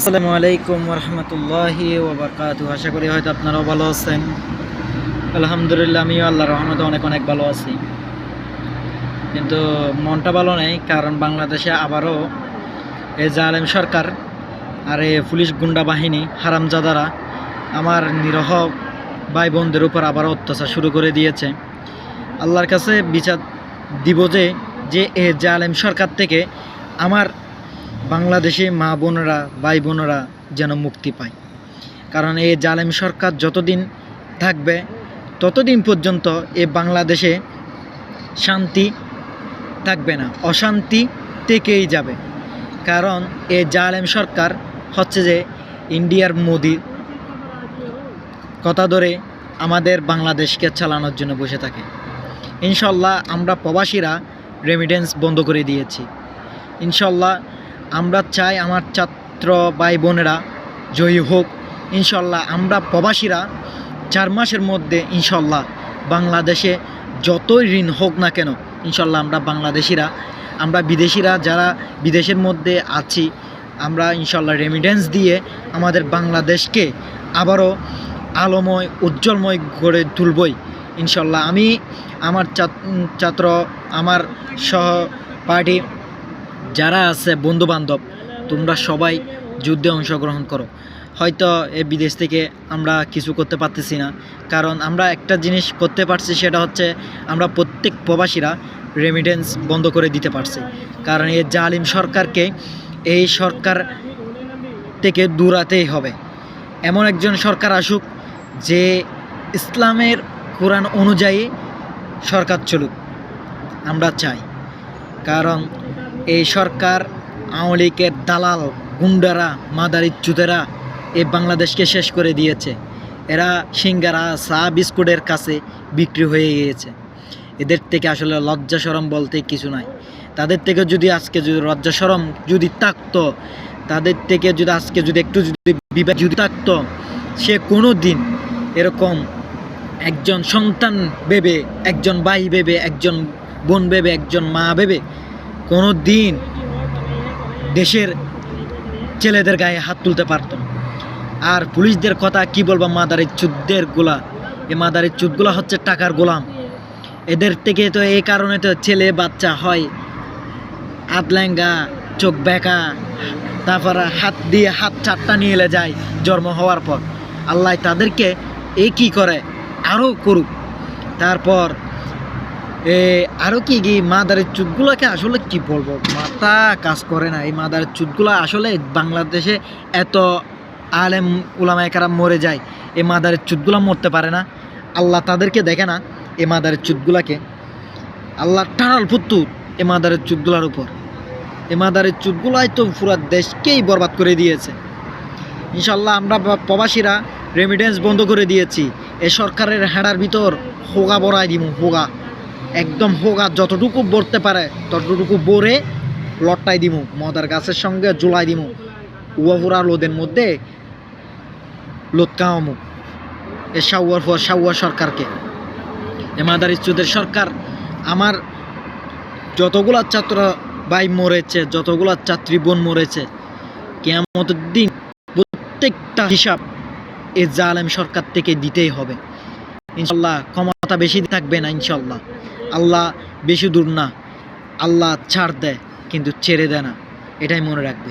আসসালামু আলাইকুম রহমতুল্লাহি ওবরকাতু আশা করি হয়তো আপনারাও ভালো আছেন। আলহামদুলিল্লাহ, আমিও আল্লাহ রহমতে অনেক অনেক ভালো আছি। কিন্তু মনটা ভালো নেই, কারণ বাংলাদেশে আবারও এই জালেম সরকার আর এই পুলিশ গুন্ডা বাহিনী, হারামজাদারা আমার নিরহ ভাই বোনদের উপর আবারও অত্যাচার শুরু করে দিয়েছে। আল্লাহর কাছে বিচার দিব যে যে এ জালেম সরকার থেকে আমার বাংলাদেশে মা বোনেরা, ভাই বোনেরা যেন মুক্তি পায়। কারণ এই জালেম সরকার যতদিন থাকবে, ততদিন পর্যন্ত এ বাংলাদেশে শান্তি থাকবে না, অশান্তি থেকেই যাবে। কারণ এ জালেম সরকার হচ্ছে যে ইন্ডিয়ার মোদি। কথা ধরে আমাদের বাংলাদেশকে চালানোর জন্য বসে থাকে। ইনশাল্লাহ আমরা প্রবাসীরা রেমিডেন্স বন্ধ করে দিয়েছি। ইনশাল্লাহ আমরা চাই আমার ছাত্র ভাই বোনেরা জয়ী হোক। ইনশাল্লাহ আমরা প্রবাসীরা চার মাসের মধ্যে ইনশাল্লাহ বাংলাদেশে যতই ঋণ হোক না কেন, ইনশাল্লাহ আমরা বাংলাদেশিরা, আমরা বিদেশিরা যারা বিদেশের মধ্যে আছি, আমরা ইনশাল্লাহ রেমিডেন্স দিয়ে আমাদের বাংলাদেশকে আবারও আলোময়, উজ্জ্বলময় গড়ে তুলবই। ইনশাল্লাহ আমি, আমার ছাত্র, আমার সহপাঠী যারা আছে বন্ধু বান্ধব তোমরা সবাই যুদ্ধে অংশগ্রহণ করো। হয়তো এ বিদেশ থেকে আমরা কিছু করতে পারতেছি না, কারণ আমরা একটা জিনিস করতে পারছি সেটা হচ্ছে আমরা প্রত্যেক প্রবাসীরা রেমিডেন্স বন্ধ করে দিতে পারছি। কারণ এই জালিম সরকারকে এই সরকার থেকে দূরাতেই হবে। এমন একজন সরকার আসুক যে ইসলামের কোরআন অনুযায়ী সরকার চলুক, আমরা চাই। কারণ এই সরকার আওয়ামী লীগের দালাল, গুন্ডারা, মাদারি চুতেরা এই বাংলাদেশকে শেষ করে দিয়েছে। এরা সিঙ্গারা, চা, বিস্কুটের কাছে বিক্রি হয়ে গিয়েছে। এদের থেকে আসলে লজ্জা সরম বলতে কিছু নাই। তাদের থেকে যদি আজকে যদি লজ্জা সরম যদি থাকতো, তাদের থেকে যদি আজকে যদি একটু যদি বিবেক যদি থাকতো, সে কোনো দিন এরকম একজন সন্তান ভেবে, একজন ভাই ভেবে, একজন বোন ভেবে, একজন মা ভেবে কোনো দিন দেশের ছেলেদের গায়ে হাত তুলতে পারতো। আর পুলিশদের কথা কি বলব মাদারের চুদ্দের গোলা। এই মাদারের চুদগুলা হচ্ছে টাকার গোলাম। এদের থেকে তো এই কারণে তো ছেলে বাচ্চা হয়। হাত ল্যাঙ্গা চোখ বেঁকা, তারপর হাত দিয়ে হাত চারটা নিয়ে এলে যায় জন্ম হওয়ার পর। আল্লাহ তাদেরকে এ কি করে? আরও করুক। তারপর আরও কি কি, মাদারের চুদগুলোকে আসলে কি বলব? মাথা কাজ করে না। এই মাদারের চুদগুলো আসলে বাংলাদেশে এত আলেম উলামায় কারা মরে যায় এই মাদারের চুদগুলো মরতে পারে না। আল্লাহ তাদেরকে দেখে না এ মাদারের চুদগুলাকে আল্লাহ টানাল ফুত্তু এ মাদারের চুদগুলার উপর। এ মাদারের চুদগুলাই তো পুরো দেশকেই বরবাদ করে দিয়েছে। ইনশাল্লাহ আমরা প্রবাসীরা রেমিডেন্স বন্ধ করে দিয়েছি। এ সরকারের হেডার ভিতর হোগা বড়াই দিমু, হোগা। একদম হোগা যতটুকু ভরতে পারে, ততটুকু ভরে লটটাই দিমু, মদার গাছের সঙ্গে জোলাই দিমু উয়াপুরা লোদের মধ্যে লোদ কামামু, এ সাউয়ার পর সাউয়া সরকারকে। এ মাদার ইচ্ছুদের সরকার, আমার যতগুলা ছাত্র ভাই মরেছে, যতগুলা ছাত্রী বোন মরেছে, কেয়ামতের দিন প্রত্যেকটা হিসাব এ জালেম সরকার থেকে দিতেই হবে। ইনশাল্লাহ ক্ষমতা বেশি থাকবে না ইনশাল্লাহ আল্লাহ বেশি দূর না আল্লাহ ছাড় দেয় কিন্তু ছেড়ে দেয় না। এটাই মনে রাখবে।